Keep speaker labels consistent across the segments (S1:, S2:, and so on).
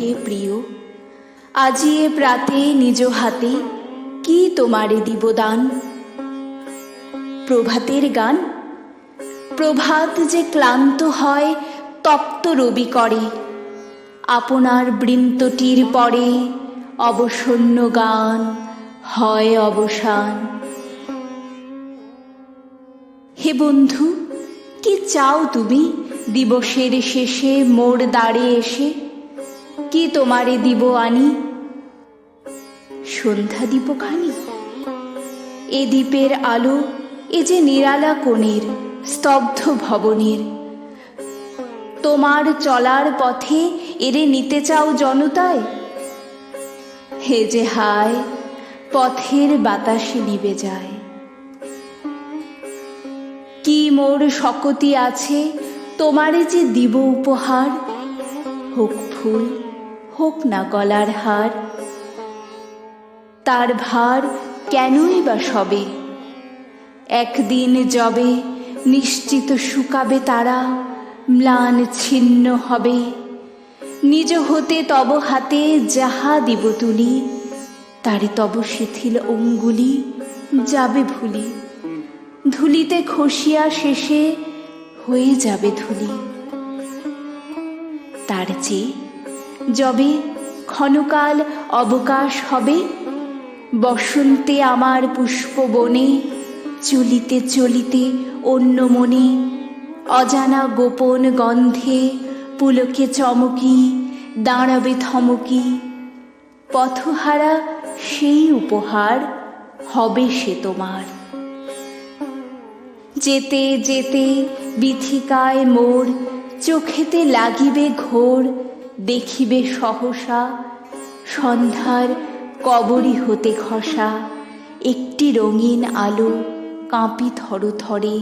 S1: হে প্রিয়, আজি এ প্রাতে নিজ হাতে কি তোমারে দিব দান? প্রভাতের গান? প্রভাত যে ক্লান্ত হয়, তপ্ত রবি করে। আপনার বৃন্তটির পরে অবসন্ন গান হয় অবসান। হে বন্ধু, কি চাও তুমি দিবসের শেষে মোর দাঁড়ে এসে? কি তোমারে দিব আনি? সন্ধ্যা দীপখানি এ দ্বীপের আলো, এ যে নিরালা কোণের, স্তব্ধ ভবনের। তোমার চলার পথে এরে নিতে চাও জনতায়? হে যে হায়, পথের বাতাসে নিবে যায়। কি মোর শকতি আছে, তোমারে যে দিব উপহার? হোক ফুল হোক না গলার হার, তার ভার কেনই বা সবে? একদিন যবে নিশ্চিত শুকাবে তারা, ম্লান ছিন্ন হবে। নিজ হতে তব হাতে যাহা দিব তুলি, তারে তব শিথিল অঙ্গুলি যাবে ভুলি। ধুলিতে খসিয়া শেষে হয়ে যাবে ধুলি। তার চেয়ে যবে ক্ষণকাল অবকাশ হবে, বসন্তে আমার পুষ্পবনে চলিতে চলিতে অন্য মনে, অজানা গোপন গন্ধে পুলকে চমকি, দাঁড়াবে থমকি পথহারা সেই উপহার হবে সে তোমার। যেতে যেতে বিথিকায় মোর চোখেতে লাগিবে ঘোর দেখিবে সহসা সন্ধ্যার কবরী হতে খসা। একটি রঙিন আলো কাঁপি থর থরে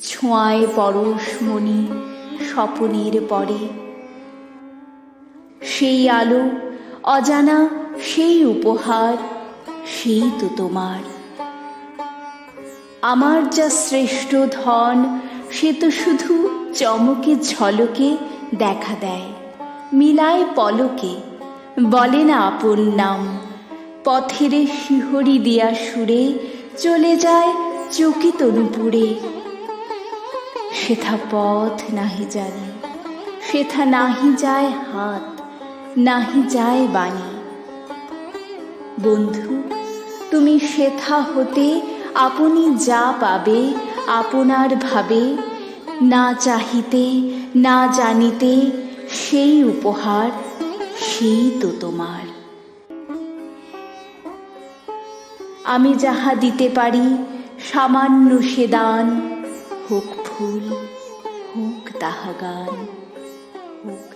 S1: ছোঁয়ায় পরশমণি স্বপনের পরে। সেই আলো অজানা, সেই উপহার, সেই তো তোমার। আমার যা শ্রেষ্ঠ ধন, সে তো শুধু চমকে ঝলকে দেখা দেয়। মিলায় পলকে, বলে না আপন নাম। পথের শিহরি দিয়া সুরে চলে যায় চকিত নুপুরে সেথা পথ নাহি জানি, সেথা নাহি যায় হাত, নাহি যায় বাণী। বন্ধু, তুমি সেথা হতে আপনি যা পাবে, আপনার ভাবে, না চাহিতে, না জানিতে সেই উপহার, সেই তো তোমার। আমি যাহা দিতে পারি, সামান্য সে দান, হোক ফুল, হোক তাহা গান, হোক